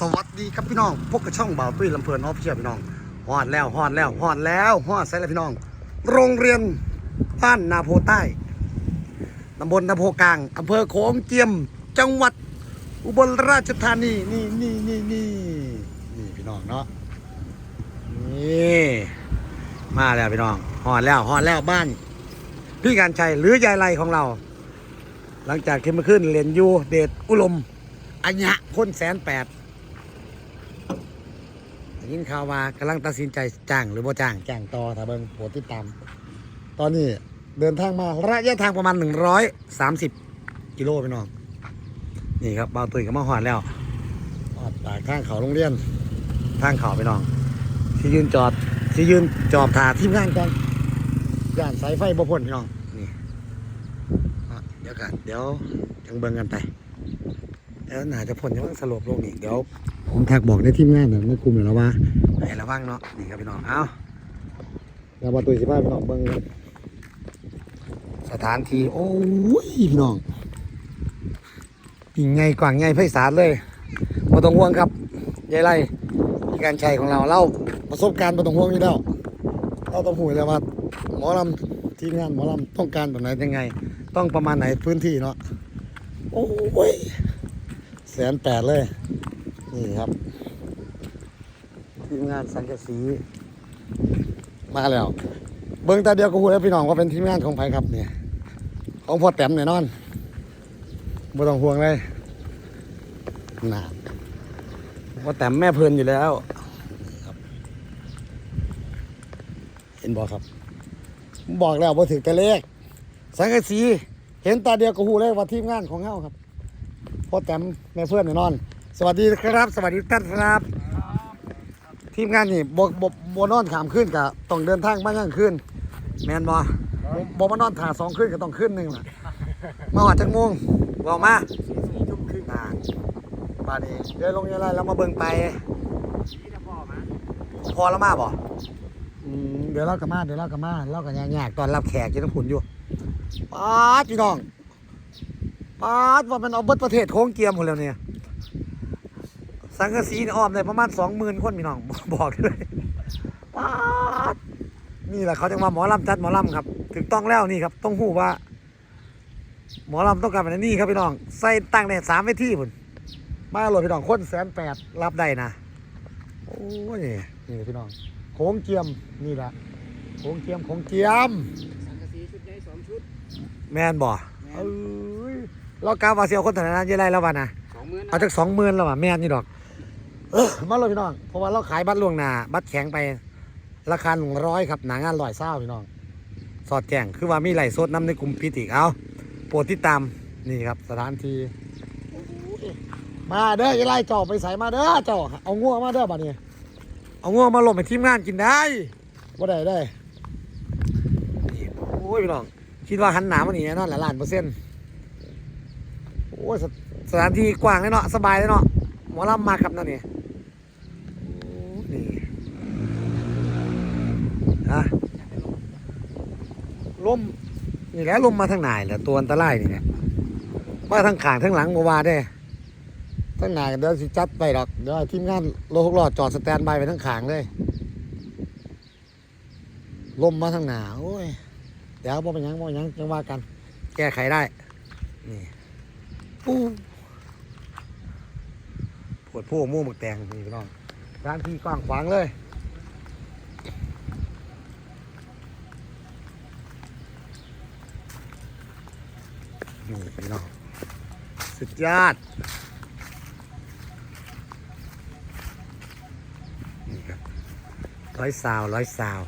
สวัสดีครับพี่น้องพวกกระช่องบ่าวตุ้ยลำเพลินออฟเชียพี่น้องฮอดแล้วฮอดแล้วฮอดแล้วฮอดใส่แล้วพี่น้อง โรงเรียนบ้านนาโพใต้ตำบลนาโพกลางอำเภอโขงเจียม จังหวัด อุบลราชธานีนี่นี่นี่นี่นี่พี่น้องเนาะนี่มาแล้วพี่น้องฮอดแล้วฮอดแล้วบ้าน พี่การชัยหรือยายไรของเรา หลังจากที่มื่อคืนเรียนยูเดชอุลมอัญญะคนแสนแปด ยินข่าวว่ากำลังตัดสินใจจ้างหรือบ่จ้างจ้างต่อถ้าเบิ่งโปรดติดตาม ตอนนี้เดินทางมาระยะทางประมาณ 130 กิโลพี่น้องนี่ครับบ่าวตุ้ยก็มาหอดแล้วหอดปากทางเขาโรงเรียนทางเขาพี่น้องที่ยืนจอดที่ยืนจอบถาทีมงานกันย่านสายไฟบ่พ้นพี่น้องนี่เดี๋ยวกันเดี๋ยวจังเบิ่งกันไปแล้วน่าจะพ้นจะต้องสลบลงอีกเดี๋ยว ผมแท็กบอกในทีมงานนะในกลุ่มอยู่แล้วว่าให้ระวังเนาะนี่ครับพี่น้องเอาเดี๋ยวมาตุยสิบ้าพี่น้องเบิ่งกันสถานที่โอ้ยพี่น้องยิ่งไงกว่างไงไพศาลเลยมาต้องห่วงครับยายไรพี่การชัยของเราเล่าประสบการณ์มาต้องห่วงอยู่แล้วเราต้องหูแล้วว่าหมอลำทีมงานหมอลำต้องการแบบไหนยังไง ต้องประมาณไหนพื้นที่เนาะโอ้ยแสนแปดเลย นี่ครับ ทีมงานสังกะสี มาแล้ว เบิ้งตาเดียวก็พูแล้วพี่น้องว่าเป็นทีมงานของไผครับเนี่ย ของพ่อแต้มแน่นอนไม่ต้องห่วงเลยนานพ่อแต้มแม่เพลินอยู่แล้วเห็นบอกครับ บอกแล้วพอถึงแต่เลข สังกะสี เห็นตาเดียวก็หูเลยว่าทีมงานของเฮาครับพ่อแต้มแม่เพื่อนแน่นอน สวัสดีครับ สวัสดีทุกท่านครับ ทีมงานนี่บบบบบนอนขามขึ้นกับต้องเดินทางมาย่างขึ้น แมนบอบมานอนถ่าสองขึ้นก็ต้องขึ้นหนึ่งล่ะมาหอดจังม่วงบอกมาทุ่มครึ่งอ่าบาดนี้เดินลงยังไงแล้วมาเบิ่งไปพอแล้วมาบ่อืมเดี๋ยวเรากลับมาเดี๋ยวเรากลับมาเราก็ยากๆตอนรับแขกกินน้ำผุนอยู่ป๊าดพี่น้องปาดว่ามันเอาเบิดประเทศโค้งเกียมหมดแล้วเนี่ย สังกะสีนี่อ้อมได้ประมาณสองหมื่นคนพี่น้องบอกเลยปาดนี่แหละเขาจะมาหมอลำจัดหมอลำครับถึงต้องแล้วนี่ครับ ต้องหูว่า หมอลำต้องการแบบนี้ครับพี่น้องใส่ตั้งในสามเวทีพุ่นมาโหลดพี่น้องคนแสนแปดรับได้นะโอ้ยนี่พี่น้องโค้งเกียมนี่แหละโค้งเกียมโค้งเกียมสังกะสีชุดใหญ่สองชุดแมนบ่แม่นเอ้ยเรากาวาเซียวคนแต่นั้นยังไรแล้ววะนะสองหมื่นเอาจากสองหมื่นแล้ววะแม่นนี่ดอกเออ มาเลยพี่น้อง เพราะว่าเราขายบัตรล่วงหน้าบัตรแข็งไป ราคาหนึ่งร้อยครับหนางานร้อยเศร้าพี่น้อง สอดแจ้งคือว่ามีไหลฟ์สดน้ำในกลุ่มปิติเอาโปรดติดตามนี่ครับ สถานที่มาเด้ออย่าไล่เจ่อไปใส่มาเด้อเจ่อเอาง่วงมาเด้อบัดนี้ เอาง่วงมาลงไปทีมงานกินได้บ่ได้ได้โอ้ยพี่น้องคิดว่าหันหนามันนี่แน่นอนหลายล้านเปอร์เซ็นต์โอ้ยสสถานที่กว้างเลยเนาะสบายเลยเนาะหมอลำมาครับนั่นนี่ นี่ฮะลมนี่แหละลมมาทางไหนแหละตัวอันตรายนี่แหละมาทางขางทางหลังมาว่าได้ทางไหนเดี๋ยวสิจัดไปดอกเดี๋ยวทีมงานรถหกล้อจอดสแตนบายไปทางขางเลยลมมาทางหนาโอ้ยเดี๋ยวบ่เป็นยังบ่เป็นยังจังว่ากัน แก้ไขได้นี่ปูปวดผู้ม่วงหมึกแดงนี่พี่น้อง ร้านที่กว้างขวางเลยนี่พี่น้องสุดยอดนี่ครับร้อยสาวร้อยสาว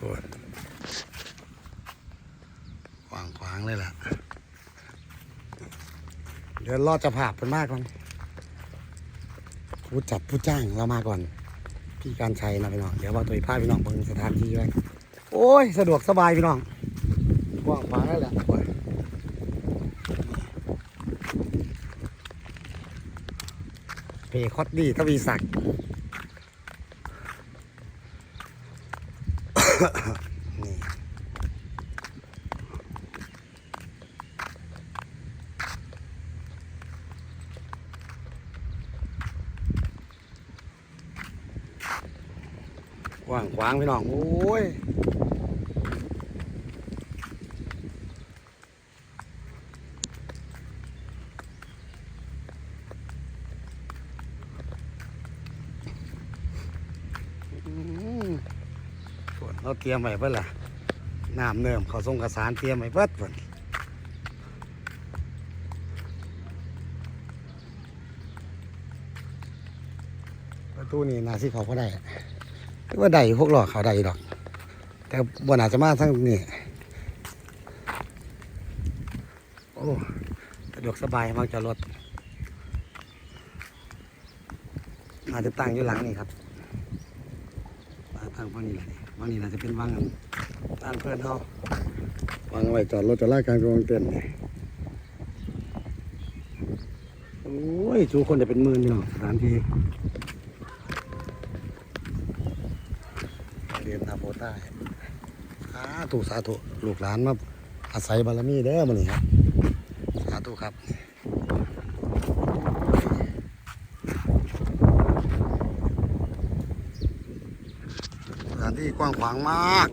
ปวดขวางขวางเลยล่ะ ดี๋ยวรอจะผ่าเพิ่นมากก่อนผู้จัดผู้จ้างเรามาก่อน พี่การชัยนะพี่น้องเดี๋ยวว่าตัวอีกพาพี่น้องเบิ่งสถานที่ไว้โอ้ยสะดวกสบายพี่น้องกว้างขวางเลยแหละเพคอดดี้ทวีศักดิ์ นี่ ก ว้างขวางพี่น้องโอ้ยอืมส่วนเราเตรียมไว้เพื่อล่ะน้ำเนิ่มเขาส่งกระสานเตรียมไว้เพื่อเพิ่นประตูนี่นาสิเขาก็ได้ คิดว่าได้พวกหลอกเขาได้ดอก แต่บนอาจจะมาทั้งนี้โอ้สะดวกสบายมากจะรถอาจจะตั้งอยู่หลังนี่ครับตั้งฝั่งนี้แหละฝั่งนี้น่าจะเป็นวังด้านเพื่อนเขาวางเอาไว้จอดรถจอดลากกางกองเต็นท์นี่โอ้ยชูคนจะเป็นหมื่นพี่น้อสถานที่เได้สาธุสาธุลูกหลานมาอาศัยบารมีเด้อมันนี่ครับ สาธุครับสถานที่กว้างขวางมาก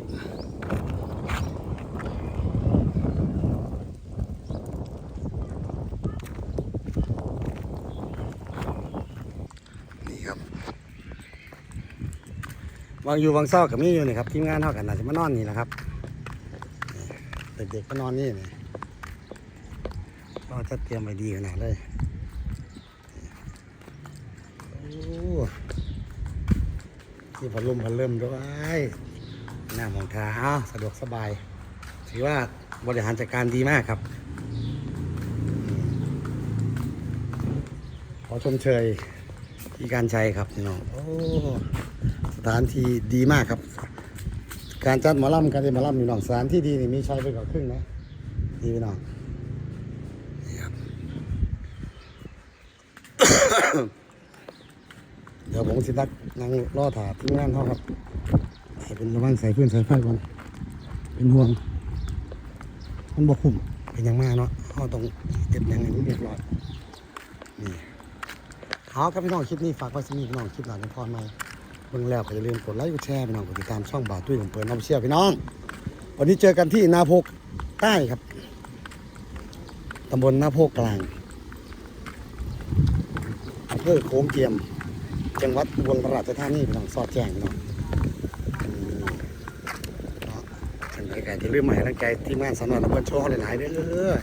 นี่ครับ วางอยู่วางเศร้ากับมีอยู่นี่ครับทีมงานเท่ากันอาจะมานอนนี่แหละครับ เด็กๆก็นอนนี่นี่เราจะเตรียมไว้ดีขนาดเลยโอ้ที่พัดลมพัดเริ่มด้วยหน้ามองทาอ้าสะดวกสบาย ถือว่าบริหารจัดการดีมากครับ ขอชมเชยที่การใช้ครับพี่น้องโอ้ ถานที่ดีมากครับ การจัดหมอลำการจัดหมอลำนี่น้องสถานที่ดีนี่มีใช้ไปกว่าครึ่งนะนี่พี่น้องนี่ครับเดี๋ยวผมสินักนั่งรอถาทีมงานเขาครับให้เป็นระวังใส่พื้นใส่ไฟก่อนเป็นห่วง มันบกคุ้มเป็นอย่างมากเนาะเขาต้องเก็บอย่างนี้เรียบร้อยนี่เอาครับพี่น้องคลิปนี้ฝากไว้สมีพี่น้องคลิปหลานเป็นพรใหม เบิ่งแล้วก็อย่าลืมกดไลค์กดแชร์พี่น้องกดติดตามช่องบ่าวตุ้ยของเปิดน้ำเชี่ยวพี่น้อง วันนี้เจอกันที่นาโพกใต้ครับตำบลนาโพกกลางอำเภอโขงเจียม จังหวัดอุบลราชธานีพี่น้องสอดแจ้งพี่น้องอืมเนาะจังไรก็อย่าลืมมาให้กำลังใจทีมงานสำนักระเบิดโชว์หลายๆเด้อ